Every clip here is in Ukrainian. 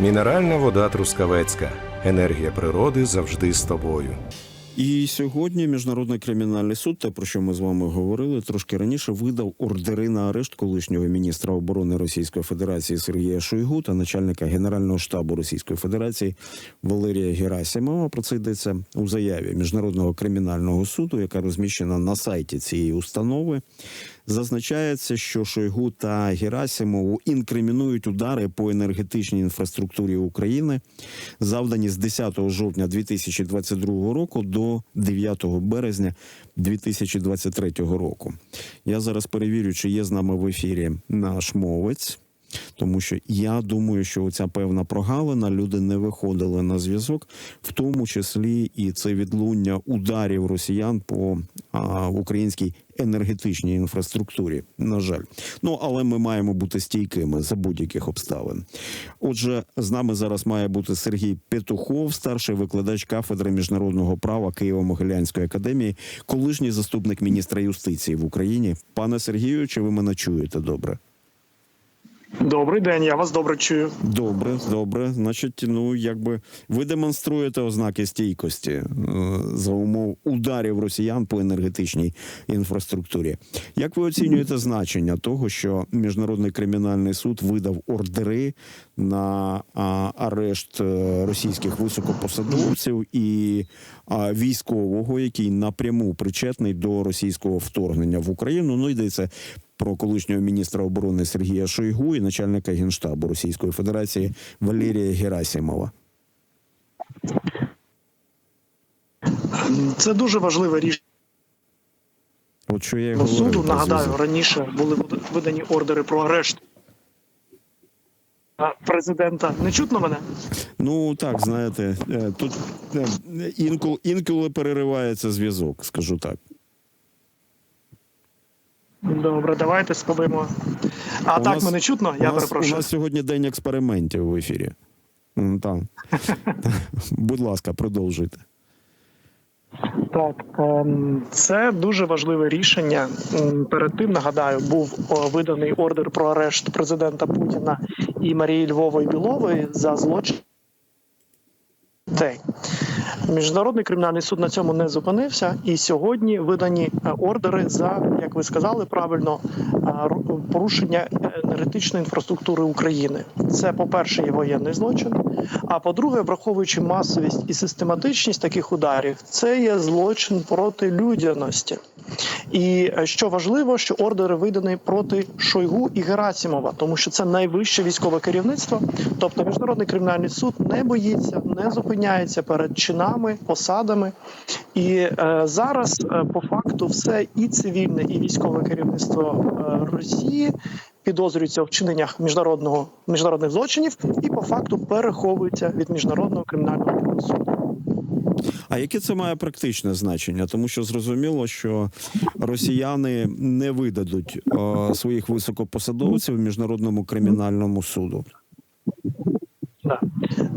Мінеральна вода Трускавецька. Енергія природи завжди з тобою. І сьогодні міжнародний кримінальний суд, те про що ми з вами говорили трошки раніше, видав ордери на арешт колишнього міністра оборони Російської Федерації Сергія Шойгу та начальника генерального штабу Російської Федерації Валерія Герасимова. Про це йдеться у заяві міжнародного кримінального суду, яка розміщена на сайті цієї установи. Зазначається, що Шойгу та Герасимову інкримінують удари по енергетичній інфраструктурі України, завдані з 10 жовтня 2022 року до 9 березня 2023 року. Я зараз перевірю, чи є з нами в ефірі наш мовець. Тому що я думаю, що оця певна прогалина люди не виходили на зв'язок, в тому числі і це відлуння ударів росіян по а, українській енергетичній інфраструктурі. На жаль, ну але ми маємо бути стійкими за будь-яких обставин. Отже, з нами зараз має бути Сергій Петухов, старший викладач кафедри міжнародного права Києво-Могилянської академії, колишній заступник міністра юстиції в Україні. Пане Сергію, чи ви мене чуєте добре? Добрий день, я вас добре чую. Добре, добре. Значить, ну якби ви демонструєте ознаки стійкості е, за умов ударів росіян по енергетичній інфраструктурі. Як ви оцінюєте значення того, що міжнародний кримінальний суд видав ордери на арешт е, російських високопосадовців і військового, який напряму причетний до російського вторгнення в Україну? Ну йдеться про колишнього міністра оборони Сергія Шойгу і начальника генштабу Російської Федерації Валерія Герасимова. Це дуже важливе рішення От що я й суду. Нагадаю, раніше були видані ордери про арешт президента. Не чутно мене? Ну так, знаєте, е, тут е, інколи, інколи переривається зв'язок, скажу так. Добре, давайте спробуємо. А У так нас- мене чутно? У Я нас, у перепрошую. нас сьогодні день експериментів в ефірі. Там. Будь ласка, продовжуйте. Так, ем, це дуже важливе рішення. Перед тим нагадаю, був виданий ордер про арешт президента Путіна і Марії Львової Білової за злочин. Міжнародний кримінальний суд на цьому не зупинився, і сьогодні видані е, ордери за, як ви сказали правильно, е, порушення енергетичної інфраструктури України. Це, по-перше, є воєнний злочин. А по-друге, враховуючи масовість і систематичність таких ударів, це є злочин проти людяності. І е, що важливо, що ордери видані проти Шойгу і Герасімова, тому що це найвище військове керівництво. Тобто міжнародний кримінальний суд не боїться, не зупиняється перед чинами, посадами. І е, зараз е, по факту все і цивільне, і військове керівництво е, Росії. Підозрюються у вчиненнях міжнародного міжнародних злочинів і по факту переховуються від міжнародного кримінального суду. А яке це має практичне значення? Тому що зрозуміло, що росіяни не видадуть е, своїх високопосадовців міжнародному кримінальному суду.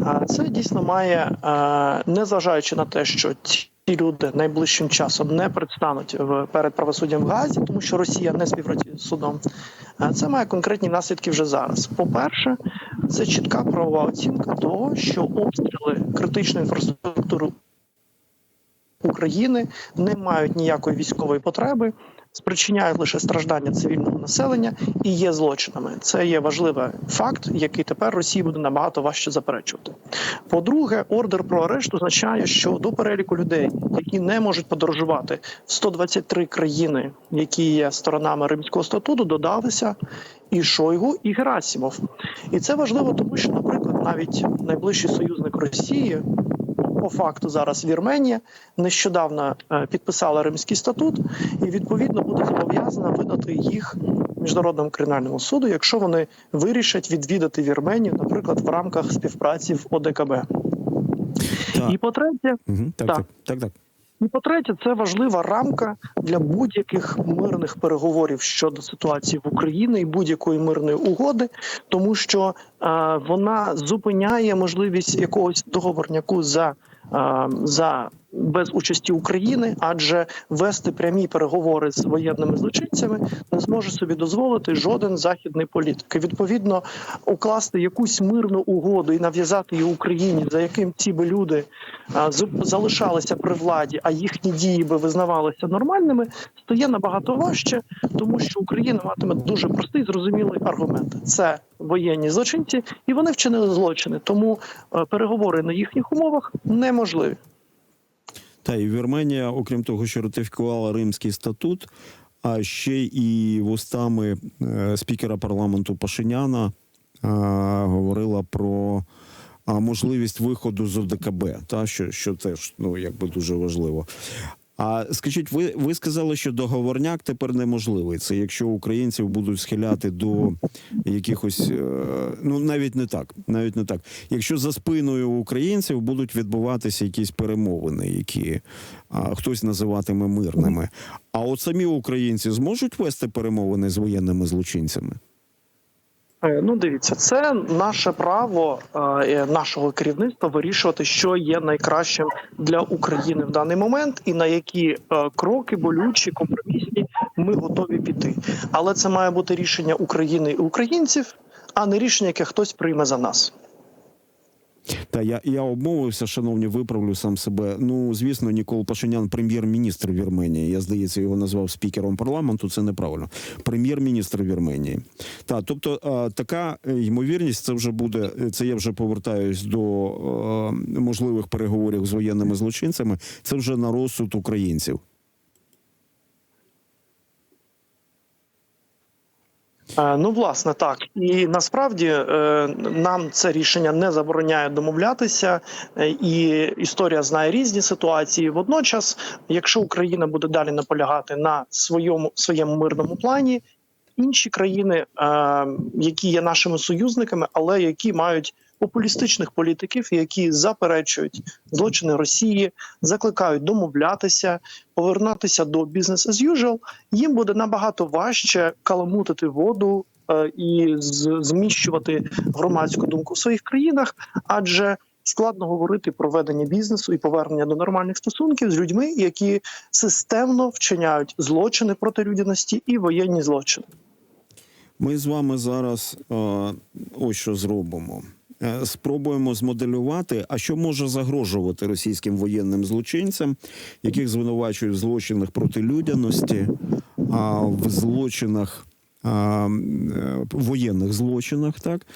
А Це дійсно має, е, незважаючи на те, що ці люди найближчим часом не предстануть в перед правосуддям в Газі, тому що Росія не співпрацює з судом. а Це має конкретні наслідки вже зараз. По-перше, це чітка правова оцінка того, що обстріли критичної інфраструктури України не мають ніякої військової потреби, спричиняють лише страждання цивільного населення і є злочинами. Це є важливий факт, який тепер Росії буде набагато важче заперечувати. По-друге, ордер про арешт означає, що до переліку людей, які не можуть подорожувати в 123 країни, які є сторонами Римського статуту, додалися і Шойгу, і Герасімов. І це важливо, тому що, наприклад, навіть найближчий союзник Росії по факту зараз Вірменія нещодавно е, підписала Римський статут і відповідно буде зобов'язана видати їх міжнародному кримінальному суду, якщо вони вирішать відвідати Вірменію, наприклад, в рамках співпраці в ОДКБ. Так. І по-третє, Угу, так, Так. так, так, так. і по-третє, це важлива рамка для будь-яких мирних переговорів щодо ситуації в Україні і будь-якої мирної угоди, тому що е, вона зупиняє можливість якогось договорняку за, за без участі України, адже вести прямі переговори з воєнними злочинцями не зможе собі дозволити жоден західний політик. І, Відповідно, укласти якусь мирну угоду і нав'язати її Україні, за яким ці би люди з- залишалися при владі, а їхні дії би визнавалися нормальними, стає набагато важче, тому що Україна матиме дуже простий зрозумілий аргумент: це воєнні злочинці, і вони вчинили злочини. Тому е, переговори на їхніх умовах неможливі. Та і Вірменія, окрім того, що ратифікувала Римський статут, а ще і вустами е, спікера парламенту Пашиняна е, говорила про можливість виходу з ОДКБ, та що, що теж ну якби дуже важливо. А скажіть, ви, ви сказали, що договорняк тепер неможливий. Це якщо українців будуть схиляти до якихось, е, ну навіть не так, навіть не так. Якщо за спиною українців будуть відбуватися якісь перемовини, які а, хтось називатиме мирними. А от самі українці зможуть вести перемовини з воєнними злочинцями? Е, Ну, дивіться, це наше право е, нашого керівництва вирішувати, що є найкращим для України в даний момент, і на які е, кроки болючі, компромісні ми готові піти. Але це має бути рішення України і українців, а не рішення, яке хтось прийме за нас. Та я, я обмовився, шановні, виправлю сам себе. Ну, звісно, Нікол Пашинян, прем'єр-міністр Вірменії. Я здається, його назвав спікером парламенту. Це неправильно. Прем'єр-міністр Вірменії. Та, тобто, така е, ймовірність, це вже буде. Це я вже повертаюсь до е, можливих переговорів з воєнними злочинцями. Це вже на розсуд українців. Ну, власне, так і насправді е, нам це рішення не забороняє домовлятися, е, і історія знає різні ситуації. Водночас, якщо Україна буде далі наполягати на своєму своєму мирному плані, інші країни, е, які є нашими союзниками, але які мають популістичних політиків, які заперечують злочини Росії, закликають домовлятися, повернутися до бізнес as usual, їм буде набагато важче каламутити воду е, і зміщувати громадську думку в своїх країнах, адже складно говорити про ведення бізнесу і повернення до нормальних стосунків з людьми, які системно вчиняють злочини проти людяності і воєнні злочини. Ми з вами зараз е, ось що зробимо. Е, Спробуємо змоделювати, а що може загрожувати російським воєнним злочинцям, яких звинувачують в злочинах проти людяності, а в злочинах. е, Воєнних злочинах, так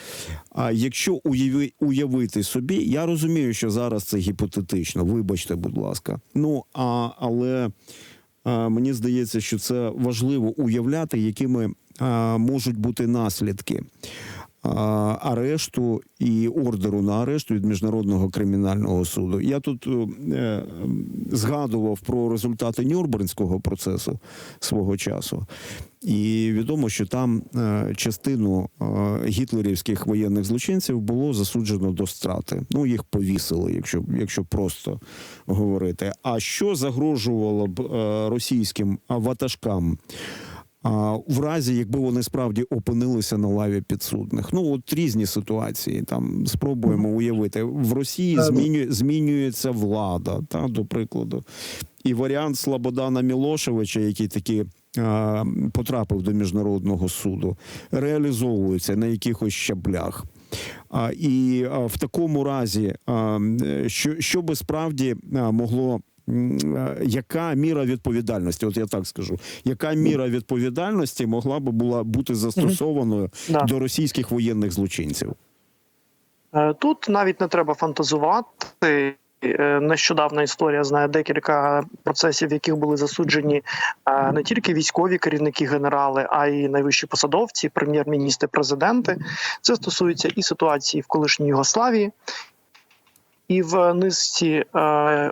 а якщо уяви, уявити собі, я розумію, що зараз це гіпотетично. Вибачте, будь ласка. Ну а але а, мені здається, що це важливо уявляти, якими а, можуть бути наслідки арешту і ордеру на арешт від міжнародного кримінального суду. Я тут е, згадував про результати Нюрнбернського процесу свого часу. І відомо, що там е, частину е, гітлерівських воєнних злочинців було засуджено до страти. Ну їх повісили, якщо, якщо просто говорити. А що загрожувало б російським ватажкам? А, в разі, якби вони справді опинилися на лаві підсудних, ну от різні ситуації. Там спробуємо уявити в Росії змінює, змінюється влада, та до прикладу, і варіант Слободана Мілошевича, який таки а, потрапив до міжнародного суду, реалізовується на якихось щаблях. А, і а, в такому разі, а, що, що би справді а, могло. Е, Яка міра відповідальності? От я так скажу, яка міра відповідальності могла би була бути застосованою Да. до російських воєнних злочинців? Е, Тут навіть не треба фантазувати. Е, Нещодавна історія знає декілька процесів, в яких були засуджені не тільки військові керівники, генерали, а й найвищі посадовці, прем'єр-міністри, президенти. Це стосується і ситуації в колишній Югославії, і в низці е,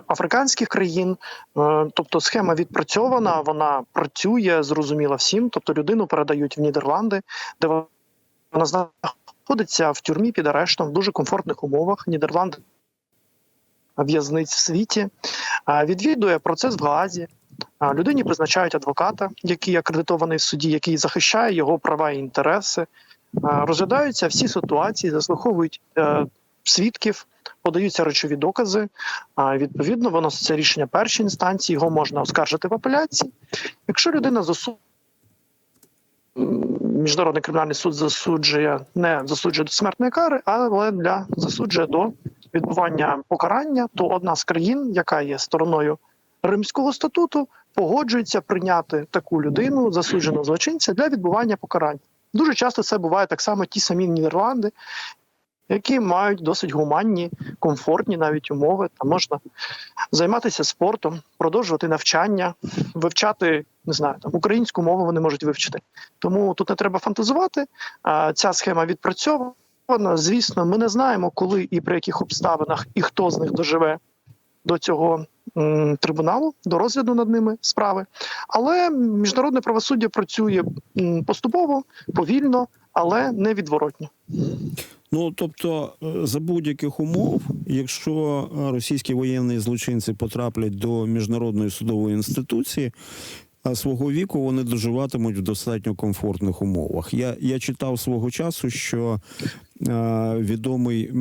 африканських країн. Е, тобто схема відпрацьована, вона працює, зрозуміла всім. Тобто людину передають в Нідерланди, де вона знаходиться в тюрмі під арештом в дуже комфортних умовах. Нідерланди в'язниць в світі, а, відвідує процес в Гаазі. Людині призначають адвоката, який акредитований в суді, який захищає його права і інтереси. Розглядаються всі ситуації, заслуховують е, свідків, подаються речові докази. А відповідно, виноситься рішення першої інстанції, його можна оскаржити в апеляції. Якщо людина засуджена, Міжнародний кримінальний суд засуджує не засуджує до смертної кари, але для засуджує до відбування покарання, то одна з країн, яка є стороною Римського статуту, погоджується прийняти таку людину, засудженого злочинця, для відбування покарання. Дуже часто це буває так само ті самі Нідерланди, які мають досить гуманні, комфортні навіть умови. Там можна займатися спортом, продовжувати навчання, вивчати не знаю, там українську мову вони можуть вивчити. Тому тут не треба фантазувати. А ця схема відпрацьована. Звісно, ми не знаємо, коли і при яких обставинах і хто з них доживе до цього трибуналу, до розгляду над ними справи. Але міжнародне правосуддя працює поступово, повільно, але невідворотно. Ну тобто, е, за будь-яких умов, якщо е, російські воєнні злочинці потраплять до міжнародної судової інституції. А свого віку вони доживатимуть в достатньо комфортних умовах. Я, я читав свого часу, що е, відомий,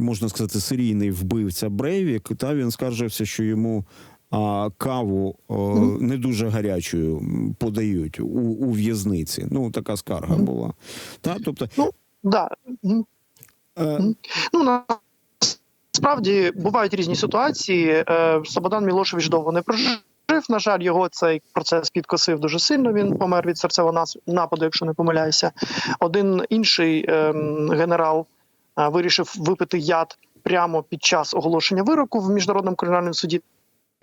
можна сказати, серійний вбивця Брейвік, та він скаржився, що йому а, каву о, не дуже гарячою подають у, у в'язниці. Ну, така скарга була. Та, тобто, Ну да. Ну на справді бувають різні ситуації. Е, Слободан Мілошевич довго не прожив. На жаль, його цей процес підкосив дуже сильно. Він помер від серцевого нападу, якщо не помиляюся. Один інший ем, генерал е, вирішив випити яд прямо під час оголошення вироку в міжнародному кримінальному суді.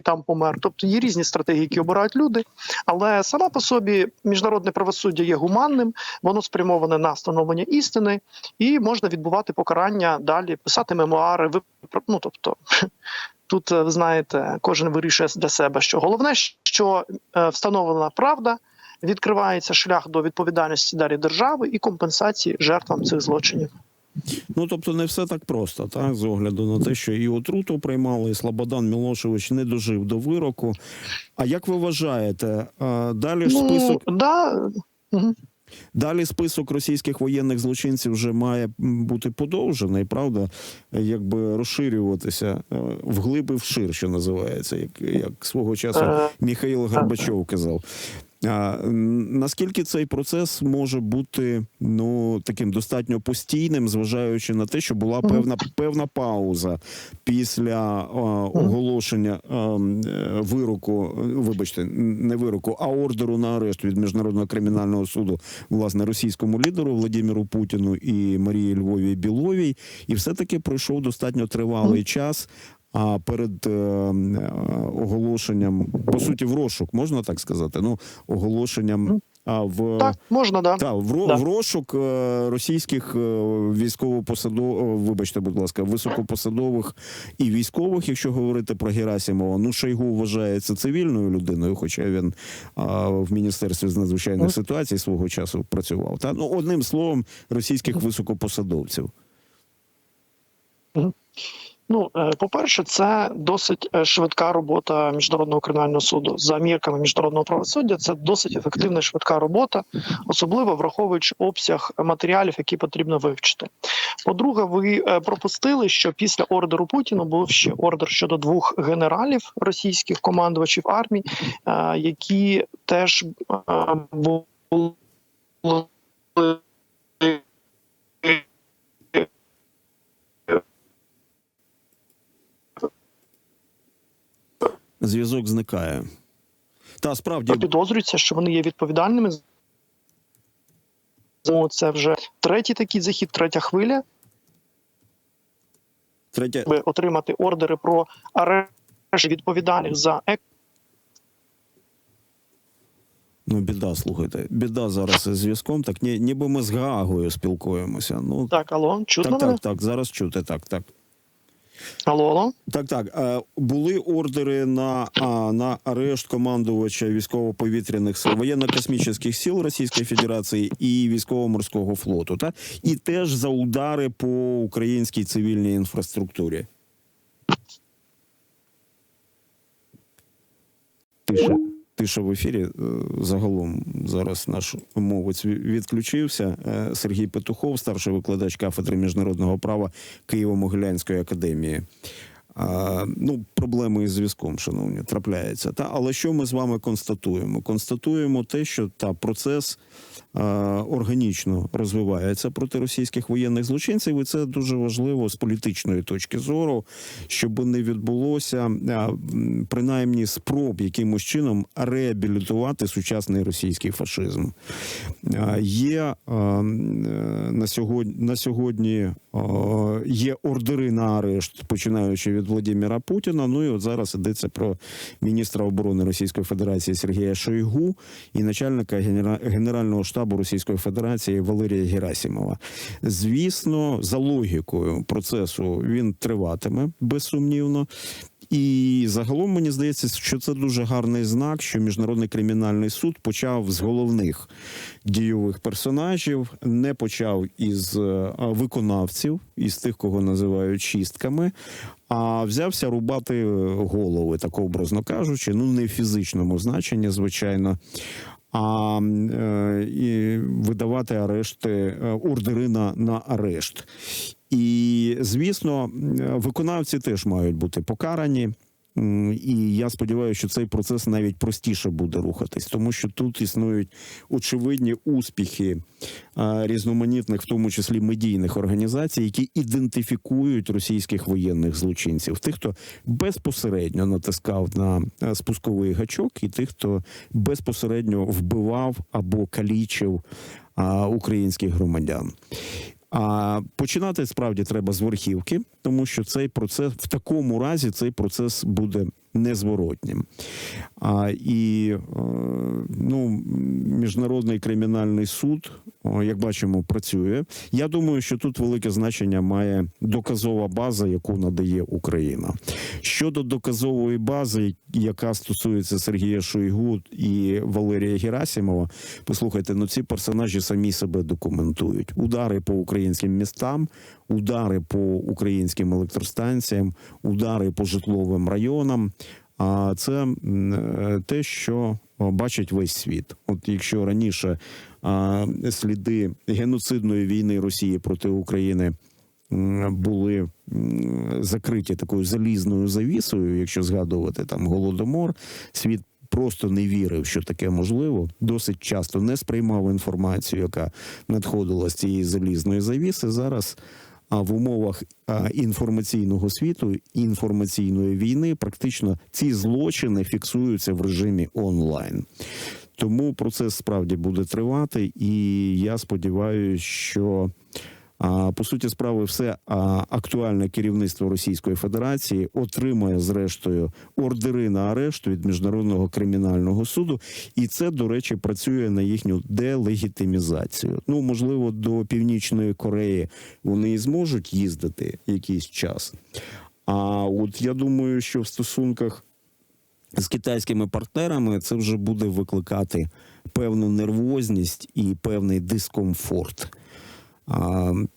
Там помер. Тобто є різні стратегії, які обирають люди. Але сама по собі міжнародне правосуддя є гуманним, воно спрямоване на встановлення істини, і можна відбувати покарання далі, писати мемуари. Ну тобто тут е, ви знаєте, кожен вирішує для себе, що головне, що е, встановлена правда. Відкривається шлях до відповідальності далі держави і компенсації жертвам цих злочинів. Ну тобто не все так просто, так з огляду на те, що і отруту приймали, і Слободан Мілошевич не дожив до вироку. А як ви вважаєте, далі ж список Ну, да, далі список російських воєнних злочинців вже має бути подовжений, правда? Якби розширюватися е, вглиб і вшир, що називається, як, як свого часу Е, Михаїл Горбачов казав. А, наскільки цей процес може бути ну таким достатньо постійним, зважаючи на те, що була певна певна пауза після а, оголошення а, е, вироку, е, вибачте, не вироку, а ордеру на арешт від міжнародного кримінального суду, власне, російському лідеру Владимиру Путіну і Марії Львові Біловій, і все таки пройшов достатньо тривалий час. А перед е, е, оголошенням, по суті, в розшук, можна так сказати? Ну, оголошенням а, в, так можна, да. та, в, Да. в розшук е, російських військовопосадових, вибачте, будь ласка, високопосадових і військових, якщо говорити про Герасимова. Ну, Шойгу вважається цивільною людиною, хоча він а, в міністерстві з надзвичайних Ну. ситуацій свого часу працював. Та ну одним словом, російських високопосадовців. Ну, е, по-перше, це досить е, швидка робота міжнародного кримінального суду за мірками міжнародного правосуддя. Це досить ефективна швидка робота, особливо враховуючи обсяг матеріалів, які потрібно вивчити. По-друге, ви е, пропустили, що після ордеру Путіна був ще ордер щодо двох генералів російських командувачів армій, е, які теж були Зв'язок зникає. Та справді підозрюється, що вони є відповідальними. Це вже третій такий захід, третя хвиля. третя. отримати ордери про арешт відповідальних за ек. Ну, біда, слухайте. Біда зараз із зв'язком. Так ні, ніби ми з Гаагою спілкуємося. Ну Так, алло, чутно так, мене? так, так. Зараз чути. Так, так. Алло, алло. Так, так. Е, були ордери на, на арешт командувача військово-повітряних сил, воєнно-космічних сил Російської Федерації і військово-морського флоту, та? і теж за удари по українській цивільній інфраструктурі. Тише. Тиша в ефірі. Е, Загалом зараз наш мовець відключився. Е, Сергій Петухов, старший викладач кафедри міжнародного права Києво-Могилянської академії. Ну, проблеми із зв'язком, шановні, трапляються. Та, але що ми з вами констатуємо? Констатуємо те, що та процес а, органічно розвивається проти російських воєнних злочинців, і це дуже важливо з політичної точки зору, щоб не відбулося принаймні спроб якимось чином реабілітувати сучасний російський фашизм. Є е, на сьогодні на сьогодні а, є ордери на арешт, починаючи від Владимира Путіна. Ну і от зараз йдеться про міністра оборони Російської Федерації Сергія Шойгу і начальника Генерального штабу Російської Федерації Валерія Герасимова. Звісно, за логікою процесу він триватиме безсумнівно. І загалом мені здається, що це дуже гарний знак, що міжнародний кримінальний суд почав з головних дійових персонажів, не почав із е, виконавців, із тих, кого називають чистками, а взявся рубати голови, так образно кажучи, ну не в фізичному значенні, звичайно. А е, і видавати арешти, е, ордери на, на арешт. І звісно, виконавці теж мають бути покарані. І я сподіваюся, що цей процес навіть простіше буде рухатись, тому що тут існують очевидні успіхи різноманітних, в тому числі медійних організацій, які ідентифікують російських воєнних злочинців, тих, хто безпосередньо натискав на е, спусковий гачок, і тих, хто безпосередньо вбивав або калічив українських громадян. А починати справді треба з верхівки, тому що цей процес в такому разі цей процес буде незворотнім. А, і е, ну, міжнародний кримінальний суд, як бачимо, працює. Я думаю, що тут велике значення має доказова база, яку надає Україна. Щодо доказової бази, яка стосується Сергія Шойгу і Валерія Герасимова, послухайте, ну ці персонажі самі себе документують. Удари по українським містам, удари по українським електростанціям, удари по житловим районам. А це е, те, що бачить весь світ. От якщо раніше сліди геноцидної війни Росії проти України були закриті такою залізною завісою, якщо згадувати там голодомор, світ. Просто не вірив, що таке можливо. Досить часто не сприймав інформацію, яка надходила з цієї залізної завіси. Зараз а в умовах інформаційного світу, інформаційної війни, практично ці злочини фіксуються в режимі онлайн. Тому процес справді буде тривати, і я сподіваюся, що а, по суті справи все актуальне керівництво Російської Федерації отримає зрештою ордери на арешт від міжнародного кримінального суду, і це, до речі, працює на їхню делегітимізацію. Ну можливо, до північної Кореї вони і зможуть їздити якийсь час. А от я думаю, що в стосунках з китайськими партнерами це вже буде викликати певну нервозність і певний дискомфорт.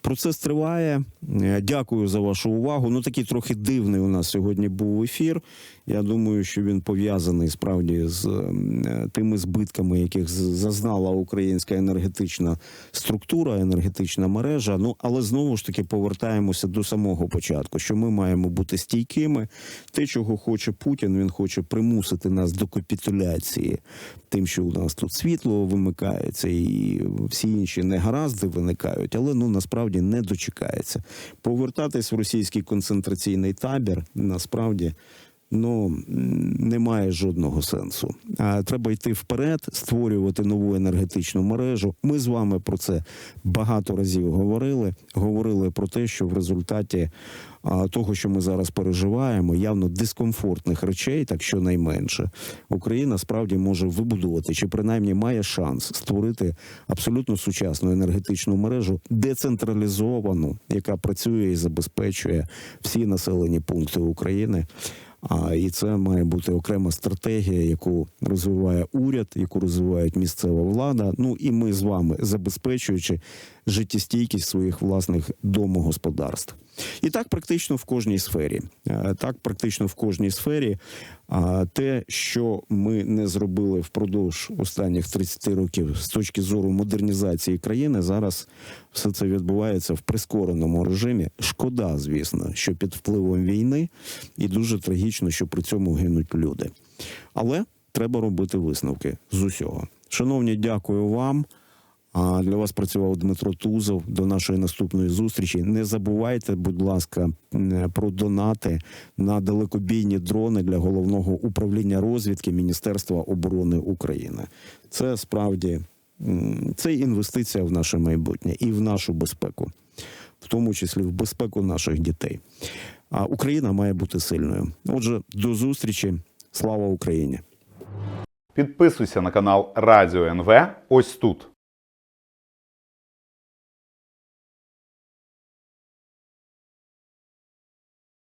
Процес триває. Е, Дякую за вашу увагу. Ну такий трохи дивний у нас сьогодні був ефір. Я думаю, що він пов'язаний справді з е, тими збитками, яких зазнала українська енергетична структура, енергетична мережа. Ну але знову ж таки повертаємося до самого початку, що ми маємо бути стійкими. Те, чого хоче Путін, він хоче примусити нас до капітуляції, тим, що у нас тут світло вимикається, і всі інші негаразди виникають, але ну насправді не дочекається. Повертатись в російський концентраційний табір насправді. Ну немає жодного сенсу. А треба йти вперед, створювати нову енергетичну мережу. Ми з вами про це багато разів говорили. Говорили про те, що в результаті того, що ми зараз переживаємо, явно дискомфортних речей, так що найменше, Україна справді може вибудувати, чи принаймні має шанс створити абсолютно сучасну енергетичну мережу, децентралізовану, яка працює і забезпечує всі населені пункти України. А і це має бути окрема стратегія, яку розвиває уряд, яку розвиває місцева влада. Ну і ми з вами забезпечуючи життєстійкість своїх власних домогосподарств. І так практично в кожній сфері. Е, Так практично в кожній сфері. Те, що ми не зробили впродовж останніх 30 років з точки зору модернізації країни, зараз все це відбувається в прискореному режимі. Шкода, звісно, що під впливом війни, і дуже трагічно, що при цьому гинуть люди. Але треба робити висновки з усього. Шановні, дякую вам. А для вас працював Дмитро Тузов. До нашої наступної зустрічі. Не забувайте, будь ласка, про донати на далекобійні дрони для головного управління розвідки Міністерства оборони України. Це справді це інвестиція в наше майбутнє і в нашу безпеку, в тому числі в безпеку наших дітей. А Україна має бути сильною. Отже, до зустрічі. Слава Україні! Підписуйся на канал Радіо НВ ось тут.